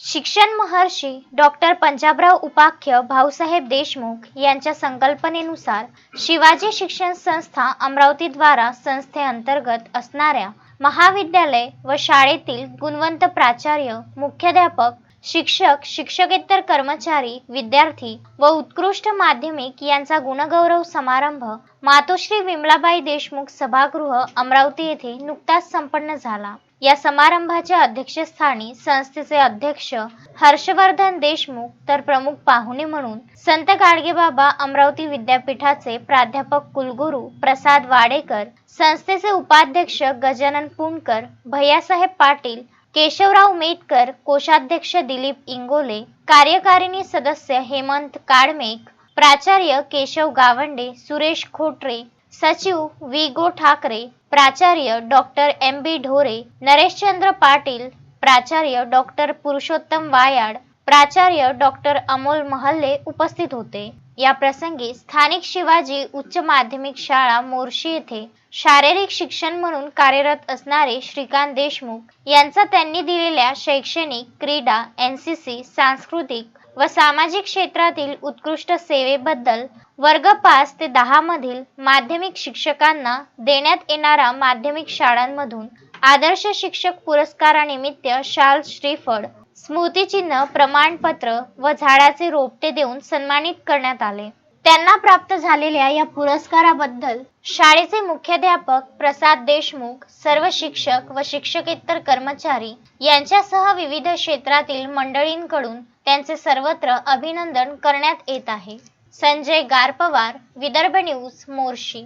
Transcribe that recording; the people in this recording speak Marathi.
शिक्षण महर्षी डॉक्टर पंजाबराव उपाख्य भाऊसाहेब देशमुख यांच्या संकल्पनेनुसार शिवाजी शिक्षण संस्था अमरावतीद्वारा संस्थेअंतर्गत असणाऱ्या महाविद्यालय व शाळेतील गुणवंत प्राचार्य मुख्याध्यापक शिक्षक शिक्षकेतर कर्मचारी विद्यार्थी व उत्कृष्ट माध्यमिक यांचा गुणगौरव समारंभ मातोश्री विमलाबाई देशमुख सभागृह अमरावती येथे नुकताच संपन्न झाला. या समारंभाच्या अध्यक्षस्थानी संस्थेचे अध्यक्ष हर्षवर्धन देशमुख तर प्रमुख पाहुणे म्हणून संत गाडगेबाबा अमरावती विद्यापीठाचे प्राध्यापक कुलगुरू प्रसाद वाडेकर संस्थेचे उपाध्यक्ष गजानन पुणकर भैयासाहेब पाटील केशवराव मेटकर कोषाध्यक्ष दिलीप इंगोले कार्यकारिणी सदस्य हेमंत काळमेक प्राचार्य केशव गावंडे सुरेश खोटरे सचिव वि गो ठाकरे प्राचार्य डॉक्टर एम बी ढोरे नरेशचंद्र पाटील प्राचार्य डॉक्टर पुरुषोत्तम वायाड प्राचार्य डॉक्टर अमोल महल्ले उपस्थित होते. या प्रसंगी स्थानिक शिवाजी उच्च माध्यमिक शाळा मोर्शी येथे शारीरिक शिक्षण म्हणून कार्यरत असणारे श्रीकांत देशमुख यांचा त्यांनी दिलेल्या शैक्षणिक क्रीडा एन सी सी सांस्कृतिक व सामाजिक क्षेत्रातील उत्कृष्ट सेवेबद्दल वर्ग पाच ते दहा मधील माध्यमिक शिक्षकांना देण्यात येणारा माध्यमिक शाळांमधून आदर्श शिक्षक पुरस्कारानिमित्त शाल श्रीफळ स्मृतिचिन्ह प्रमाणपत्र व झाडाचे रोपटे देऊन सन्मानित करण्यात आले. त्यांना प्राप्त झालेल्या या पुरस्काराबद्दल शाळेचे मुख्याध्यापक प्रसाद देशमुख सर्व शिक्षक व शिक्षकेतर कर्मचारी यांच्यासह विविध क्षेत्रातील मंडळींकडून त्यांचे सर्वत्र अभिनंदन करण्यात येत आहे. संजय गारपवार विदर्भ न्यूज मोर्शी.